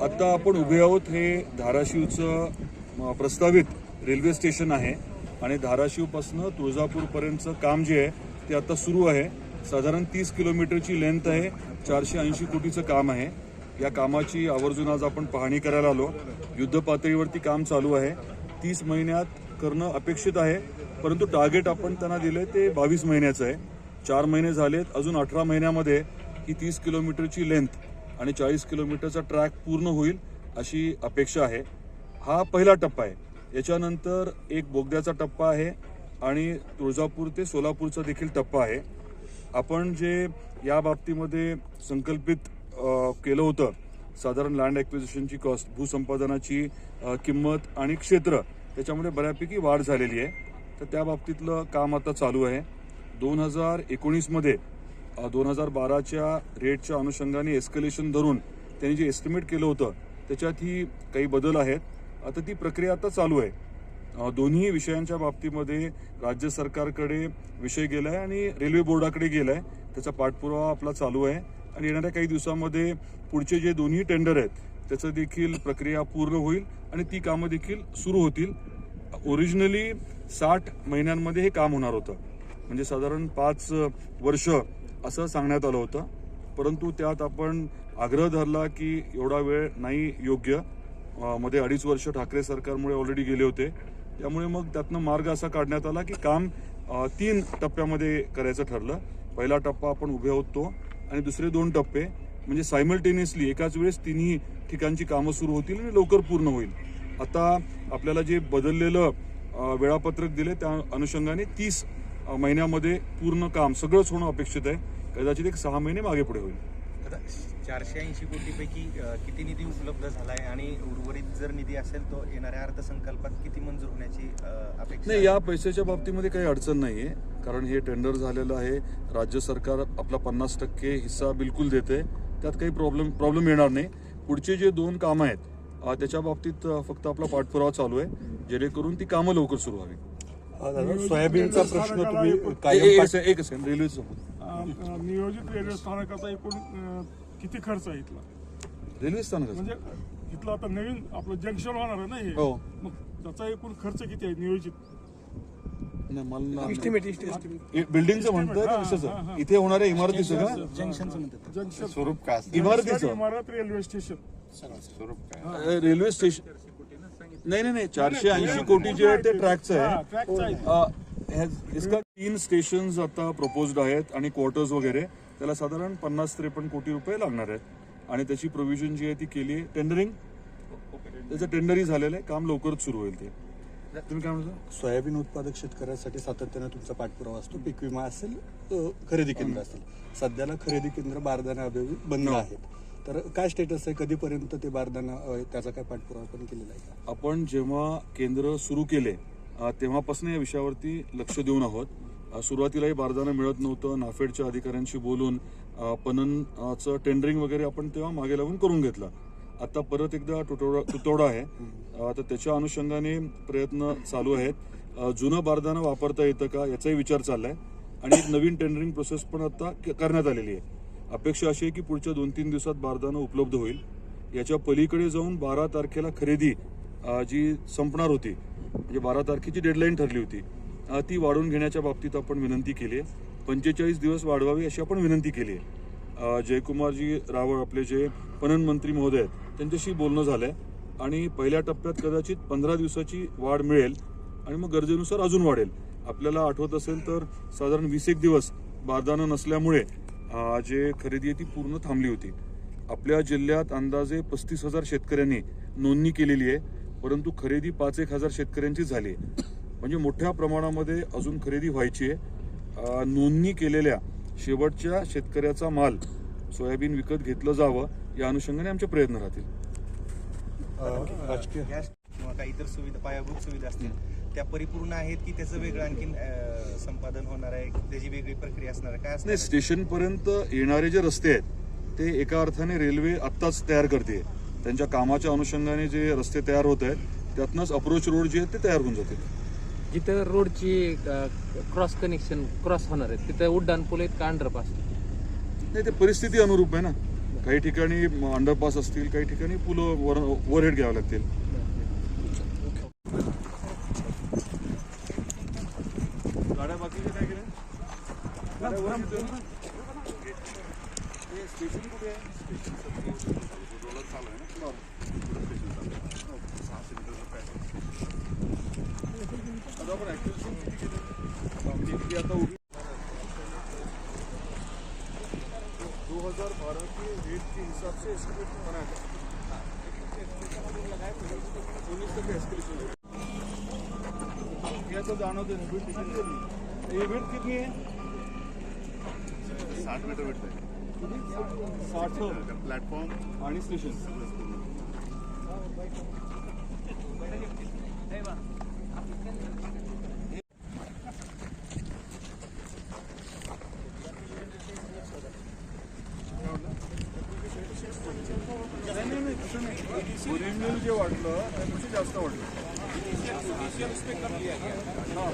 आता आपण उभे आहोत हे धाराशिवचं प्रस्तावित रेल्वे स्टेशन आहे. आणि धाराशिवपासनं तुळजापूरपर्यंतचं काम जे आहे ते आता सुरू आहे. साधारण तीस किलोमीटरची लेंथ आहे. चारशे ऐंशी कोटीचं काम आहे. या कामाची आवर्जून आज आपण पाहणी करायला आलो. युद्ध पातळीवरती काम चालू आहे. तीस महिन्यात करणं अपेक्षित आहे. परंतु टार्गेट आपण त्यांना दिले ते बावीस महिन्याचं आहे. चार महिने झालेत. अजून अठरा महिन्यामध्ये ही तीस किलोमीटरची लेंथ आणि चाळीस किलोमीटरचा ट्रॅक पूर्ण होईल अशी अपेक्षा आहे. हा पहिला टप्पा आहे. याच्यानंतर एक बोगद्याचा टप्पा आहे आणि तुळजापूर ते सोलापूरचा देखील टप्पा आहे. आपण जे या बाबतीमध्ये संकल्पित केलं होतं साधारण लँड ॲक्विजिशनची कॉस्ट भूसंपादनाची किंमत आणि क्षेत्र त्याच्यामध्ये बऱ्यापैकी वाढ झालेली आहे. तर त्या बाबतीतलं काम आता चालू आहे. दोन हजार एकोणीसमध्ये दोन हजार बाराच्या रेटच्या अनुषंगाने एस्कलेशन धरून त्यांनी जे एस्टिमेट केलं होतं त्याच्यात ही काही बदल आहेत. आता ती प्रक्रिया आता चालू आहे. दोन्ही विषयांच्या बाबतीमध्ये राज्य सरकारकडे विषय गेला आहे आणि रेल्वे बोर्डाकडे गेलाय. त्याचा पाठपुरावा आपला चालू आहे. आणि येणाऱ्या काही दिवसामध्ये पुढचे जे दोन्ही टेंडर आहेत त्याचं देखील प्रक्रिया पूर्ण होईल आणि ती कामं देखील सुरू होतील. ओरिजिनली साठ महिन्यांमध्ये हे काम होणार होतं. म्हणजे साधारण पाच वर्ष असं सांगण्यात आलं होतं. परंतु त्यात आपण आग्रह धरला की एवढा वेळ नाही योग्य. मध्ये अडीच वर्ष ठाकरे सरकारमुळे ऑलरेडी गेले होते. त्यामुळे मग त्यातनं मार्ग असा काढण्यात आला की काम तीन टप्प्यामध्ये करायचं ठरलं. पहिला टप्पा आपण उभे होत तो आणि दुसरे दोन टप्पे. म्हणजे सायमल्टेनियसली एकाच वेळेस तिन्ही ठिकाणची कामं सुरू होतील आणि लवकर पूर्ण होईल. आता आपल्याला जे बदललेलं वेळापत्रक दिले त्या अनुषंगाने तीस महिन्यामध्ये पूर्ण काम सगळंच होणं अपेक्षित आहे. कदाचित एक सहा महिने मागे पुढे होईल. चारशे ऐंशी कोटीपैकी किती निधी उपलब्ध झाला आहे आणि उर्वरित जर निधी असेल तो येणाऱ्या अर्थसंकल्पात किती मंजूर होण्याची अपेक्षा नाही आहे? या पैशाच्या बाबतीमध्ये काही अडचण नाहीये. कारण हे टेंडर झालेलं आहे. राज्य सरकार आपला पन्नास टक्के हिस्सा बिलकुल देते त्यात काही प्रॉब्लेम प्रॉब्लेम येणार नाही. पुढचे जे दोन कामं आहेत त्याच्या बाबतीत फक्त आपला पाठपुरावा चालू आहे. जेणेकरून ती कामं लवकर सुरू व्हावी. सोयाबीनचा प्रश्न तुम्ही एक सेकंड रेल्वेचं नियोजित रेल्वे स्थानकाचा एकूण किती खर्च आहे इथला? रेल्वे स्थानक म्हणजे इथलं आता नवीन आपलं जंक्शन होणार आहे ना हे? हो. मग त्याचा एकूण खर्च किती आहे नियोजित? बिल्डिंगचं हा. इथे होणाऱ्या इमारतीचं जंक्शन स्वरूप काय? इमारतीचं? इमारत रेल्वे स्टेशन स्वरूप काय? रेल्वे स्टेशन नाही नाही नाही चारशे ऐंशी कोटी जे आहे ते ट्रॅकचं हा, आहे अ, ह्या- इसका तीन स्टेशन आता प्रपोज्ड आहेत आणि क्वार्टर्स वगैरे. त्याला साधारण पन्नास त्रेपन्न कोटी रुपये लागणार आहेत. आणि त्याची प्रोव्हिजन जी आहे ती केली आहे टेंडरिंग त्याचं टेंडरही झालेलं आहे. काम लवकरच सुरू होईल ते. तुम्ही काय म्हणता? सोयाबीन उत्पादक शेतकऱ्यांसाठी सातत्याने तुमचा पाठपुरावा असतो. पीक विमा असेल अ, खरेदी केंद्र असेल. सध्याला खरेदी केंद्र बारदाना अभावी बंद आहेत. तर काय स्टेटस आहे? कधीपर्यंत ते बारदाना त्याचा काय पाठपुरावा पण केलेला आहे का? आपण जेव्हा केंद्र सुरू केले तेव्हापासून या विषयावरती लक्ष देऊन आहोत. सुरुवातीलाही बारदाना मिळत नव्हतं. नाफेडच्या अधिकाऱ्यांशी बोलून अ, पणनचं टेंडरिंग वगैरे आपण तेव्हा मागे लावून करून घेतलं. आता परत एकदा तुटवडा तुटवडा आहे. तर त्याच्या अनुषंगाने प्रयत्न चालू आहेत. जुनं बारदाना वापरता येतं का याचाही विचार चाललाय. आणि एक नवीन टेंडरिंग प्रोसेस पण आता करण्यात आलेली आहे. अपेक्षा अशी आहे की पुढच्या दोन तीन दिवसात बारदाना उपलब्ध होईल. याच्या पलीकडे जाऊन बारा तारखेला खरेदी जी संपणार होती म्हणजे बारा तारखेची डेडलाईन ठरली होती ती वाढवून घेण्याच्या बाबतीत आपण विनंती केली आहे. पंचेचाळीस दिवस वाढवावी अशी आपण विनंती केली आहे. जयकुमारजी रावळ आपले जे पणन मंत्री महोदय आहेत त्यांच्याशी बोलणं झालं आहे आणि पहिल्या टप्प्यात कदाचित पंधरा दिवसाची वाढ मिळेल आणि मग गरजेनुसार अजून वाढेल. आपल्याला आठवत असेल तर साधारण वीस एक दिवस बारदाना नसल्यामुळे जे खरेदी आहे ती पूर्ण थांबली होती. आपल्या जिल्ह्यात अंदाजे पस्तीस हजार शेतकऱ्यांनी नोंदणी केलेली आहे परंतु खरेदी पाच एक हजार शेतकऱ्यांची झाली आहे. म्हणजे मोठ्या प्रमाणामध्ये अजून खरेदी व्हायची आहे. नोंदणी केलेल्या शेवटच्या शेतकऱ्याचा माल सोयाबीन विकत घेतलं जावं या अनुषंगाने आमचे प्रयत्न राहतील. राजकीय. किंवा काही इतर सुविधा पायाभूत सुविधा असतील. त्या परिपूर्ण आहेत की त्याचं वेगळं आणखीन अ, संपादन होणार आहे त्याची वेगळी प्रक्रिया असणार आहे? काय असणार नाही आहे? स्टेशन पर्यंत येणारे जे रस्ते आहेत ते एका अर्थाने रेल्वे आत्ताच तयार करते. त्यांच्या कामाच्या अनुषंगाने जे रस्ते तयार होत आहेत त्यातनंच अप्रोच रोड जे आहेत ते तयार होऊन जातील. जिथं रोडची क्रॉस कनेक्शन क्रॉस होणार आहे तिथं उड्डाण पूल आहेत का अंडरपास नाही ते परिस्थिती अनुरूप आहे ना. काही ठिकाणी अंडरपास असतील काही ठिकाणी पुलं वर ओव्हरहेड घ्यावे लागतील. हे स्टेशन कुठे आहे स्टेशन रोडला चालू आहे ना पुढं स्टेशन चालू आहे. हो, सहाशे मीटरचं पॅच आता आपण ऍक्च्युअल किती केलं किती आता उभी दो हजार बारह के रेट के हिसाब से एस्टिमेट बनाया था उन्नीस तक एस्केलेशन ये तो जाणवते ना वेट किती ये वेट कितनी है साठ मीटर भेटतंय साठ प्लॅटफॉर्म आणि स्टेशन ओरिजिनल जे वाटलं त्यापेक्षा जास्त वाटलं हां